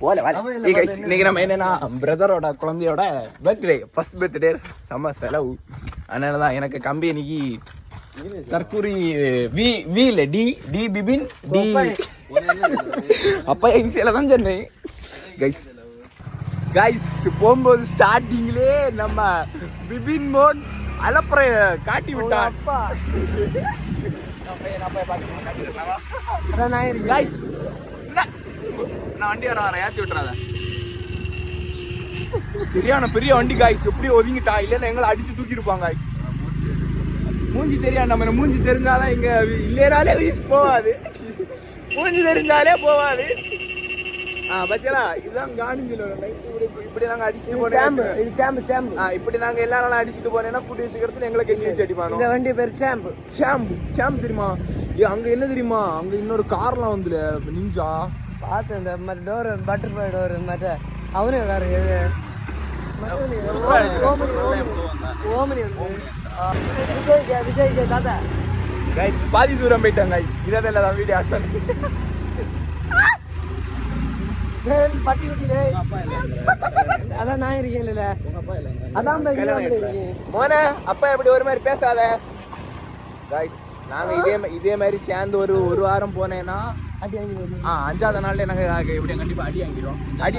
போல இன்னைக்கு நம்ம என்னன்னா பிரதரோட குழந்தையோட பர்த்டே ஃபர்ஸ்ட் பர்த்டே செம்ம செலவு அதனால தான் எனக்கு கம்பி இன்னைக்கு தற்கூரி வி வி இல்ல டி டி பிபின் டி அப்பா இனிஷியல தான் சொன்னேன் கைஸ் கைஸ் போகும்போது ஸ்டார்டிங்லே நம்ம பிபின் மோன் அலப்புற காட்டி விட்டான் அப்பா நான் நான் வண்டி வர வரேன் ஏத்தி விட்டுறாத. சரியான பெரிய வண்டி காய்ஸ் எப்படி ஒதுங்கிட்டா? இல்லைன்னா எங்களை அடிச்சு தூக்கிருப்பாங்க காய்ஸ் மூஞ்சி தெரியாது நம்ம மூஞ்சி தெரிஞ்சாதான் இங்க இல்லைனாலே போவாது. மூஞ்சி தெரிஞ்சாலே போவாது. ஆ பச்சலா இதுதான் காணிஞ்சில இப்படி இப்படி நாங்க அடிச்சுட்டு சாம்பு போனோம் இது சாம்பு சாம்பு ஆ இப்படி நாங்க எல்லா நாளும் அடிச்சுட்டு போனேன்னா கூடிய சீக்கிரத்துல எங்களை கெஞ்சி வச்சு அடிப்பானோ? இந்த வண்டி பேர் சாம்பு ஷாம்பு ஷாம்பு தெரியுமா? அங்க என்ன தெரியுமா? அங்க இன்னொரு கார்லாம் வந்துல நிஞ்சா. பார்த்து இந்த மாதிரி டோர் பட்டர்ஃப்ளை டோர் மற்ற அவனே வேற. ஓமனி ஓமனி. ஓமனி வந்து விஜய் ஜெய, விஜய் ஜெய தாத்தா. கைஸ் பாதி தூரம் போயிட்டாங்க கைஸ் இதான் இல்லை வீடியோ ஆட் பண்ணி பட்டி குட்டி டேய். அதான் நான் இருக்கேன் இல்ல அதான். மோனே அப்பா எப்படி ஒரு மாதிரி பேசாத. கைஸ் நாங்க இதே இதே மாதிரி சேர்ந்து ஒரு ஒரு வாரம் போனேன்னா அடி வாங்கி. ஆ அஞ்சாவது நாள்ல நாங்க நாங்க எப்படியும் கண்டிப்பா அடி வாங்கிடுவோம். அடி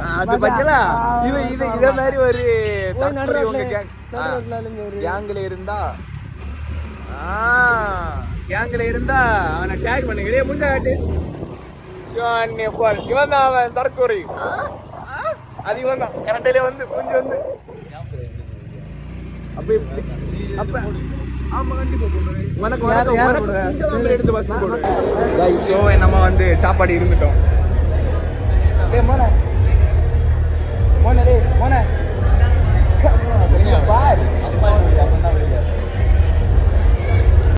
ஆ, அது பச்சலா இது இது இதே மாதிரி ஒரு உங்க gang. ஆ. கேங்ல இருந்தா இருந்தா அவனை டேக் பண்ணுங்க. டேய் முன்ன காட்டு. சிவானி போல் இவன் தான் அவன் தற்கொலை. அது இவன் தான் கரெக்டிலே வந்து. கொஞ்சம் வந்து அப்ப அப்ப நம்ம வந்து சாப்பாடு இருந்துட்டோம்.